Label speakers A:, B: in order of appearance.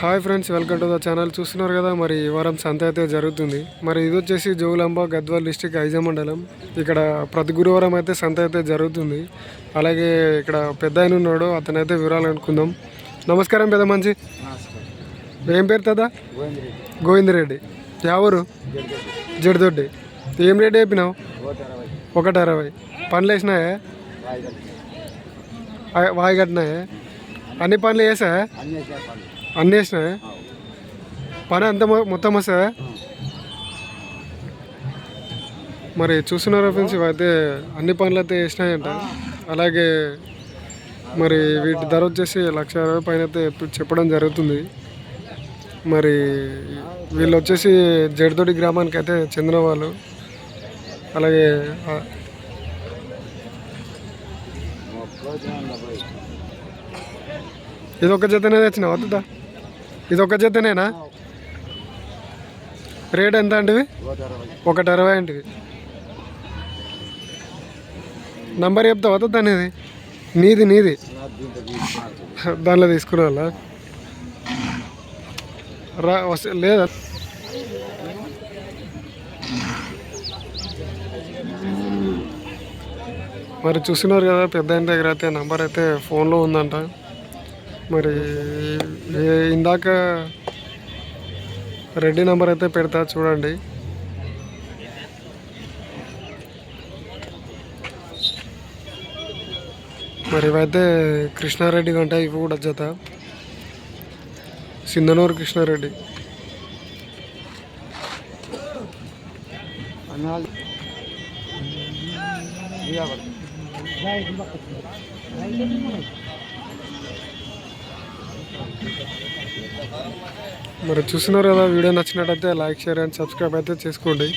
A: Hi friends welcome to the channel చూస్తున్నారు కదా మరి ఈ వారం సంత అయితే జరుగుతుంది. మరి ఇది వచ్చేసి జోగులాంబ గద్వాల్ డిస్టిక్ ఐజా మండలం. ఇక్కడ ప్రతి గురువారం అయితే సంత అయితే జరుగుతుంది. అలాగే ఇక్కడ పెద్ద ఆయన ఉన్నాడు అతనైతే వివరాలు అనుకుందాం నమస్కారం పెద్ద మంచి ఏం పేరు కదా గోవిందరెడ్డి. ఎవరు జడిదొడ్డి. ఏం రేట్ చెప్పినావు ఒకటి అరవై. పనులు వేసినాయా? వాయి కట్టినాయా? అన్ని పనులు వేసా అన్నీ వేసినాయా పని అంత మొత్తం వస్తుందా మరి చూస్తున్నారా ఫ్రెండ్స్ ఇవైతే అన్ని పనులు అయితే వేసినాయంట. అలాగే మరి వీటి ధర వచ్చేసి లక్ష అరవై పైన అయితే చెప్పడం జరుగుతుంది. మరి వీళ్ళు వచ్చేసి జడితోటి గ్రామానికి అయితే చెందిన వాళ్ళు. అలాగే ఇది ఒక జతనే తెచ్చిన వద్దా ఇది ఒక జతనేనా? రేట్ ఎంత అంటివి? ఒకటి అరవై అంటివి. నంబర్ చెప్తావా వద్దా నీది నీది నీది? దానిలో తీసుకునే వాళ్ళ రా లేదా? మరి చూస్తున్నారు కదా పెద్ద దగ్గర అయితే నంబర్ అయితే ఫోన్లో ఉందంట. మరి ఇందాక రెడ్డి నెంబర్ అయితే పెడతా చూడండి. మరి ఇవైతే కృష్ణారెడ్డి కంటే ఇవి కూడా జత. సింధనూరు కృష్ణారెడ్డి. మరి చూస్తున్నారు కదా వీడియో నచ్చినట్టయితే లైక్ షేర్ అండ్ సబ్స్క్రైబ్ అయితే చేసుకోండి.